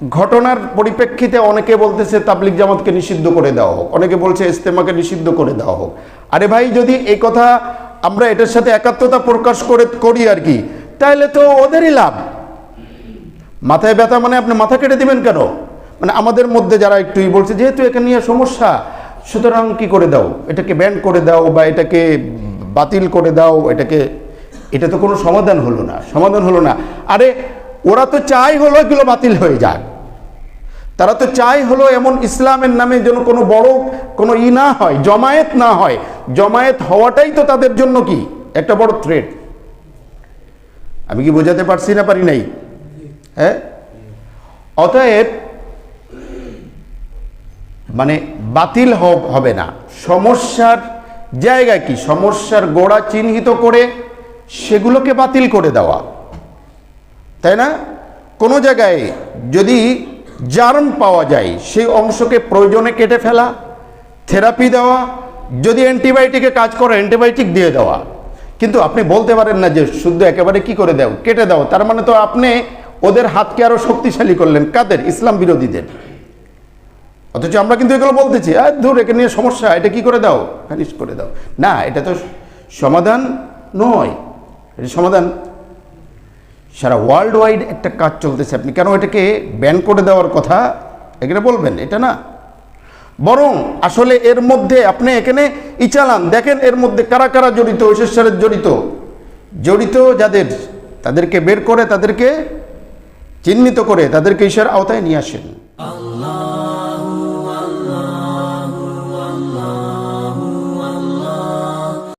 ঘটনার পরিপ্রেক্ষিতে অনেকে বলতেছে তাবলিক জামাতকে নিষিদ্ধ করে দেওয়া হোক। অনেকে বলছে ইস্তেমাকে নিষিদ্ধ করে দেওয়া হোক। আরে ভাই, যদি এই কথা আমরা এটার সাথে একাত্মতা প্রকাশ করে করি আর কি, তাহলে তো ওদেরই লাভ। মাথায় ব্যথা মানে আপনি মাথা কেটে দিবেন কেন? মানে আমাদের মধ্যে যারা একটু বলছে, যেহেতু এখানে নিয়ে সমস্যা, সুতরাং কি করে দাও? এটাকে ব্যান করে দাও বা এটাকে বাতিল করে দাও, এটাকে এটা তো কোনো সমাধান হলো না, সমাধান হলো না। আরে ওরা তো চাই হলো এগুলো বাতিল হয়ে যাক। তারা তো চাই হলো এমন ইসলামের নামে যেন কোনো বড় কোনো ই না হয়, জমায়েত না হয়। জমায়েত হওয়াটাই তো তাদের জন্য কি? একটা বড় থ্রেট আমি কি বোঝাতে পারছি না পারি নাই? হ্যাঁ? অতএব মানে বাতিল হবে না। সমস্যার জায়গা কি? সমস্যার গোড়া চিহ্নিত করে সেগুলোকে বাতিল করে দেওয়া। তাই না? কোনো জায়গায় যদি জার্ম পাওয়া যায়। সেই অংশকে প্রয়োজনে কেটে ফেলা, থেরাপি দেওয়া, যদি অ্যান্টিবায়োটিকে কাজ করে, অ্যান্টিবায়োটিক দিয়ে দেওয়া। কিন্তু আপনি বলতে পারেন না যে শুদ্ধ একেবারে কি করে দাও, কেটে দাও। তার মানে তো আপনি ওদের হাতকে আরও শক্তিশালী করলেন। কাদের? ইসলাম বিরোধীদের। অথচ আমরা কিন্তু এগুলো বলতেছি আর ধর, একে নিয়ে সমস্যা, এটা কি করে দাও? ফ্যানিশ করে দাও। না, এটা তো সমাধান নয়। এটা সমাধান সারা ওয়ার্ল্ড ওয়াইড একটা কাজ চলতেছে। আপনি কেন এটাকে ব্যান করে দেওয়ার কথা এখানে বলবেন? এটা না। বরং আসলে এর মধ্যে আপনি এখানে ইচালান, দেখেন এর মধ্যে কারা কারা জড়িত, ঐশ্বরের জড়িত। জড়িত যাদের? তাদেরকে বের করে, তাদেরকে চিহ্নিত করে, তাদেরকে ঈশ্বর আওতায় নিয়ে আসেন। Allah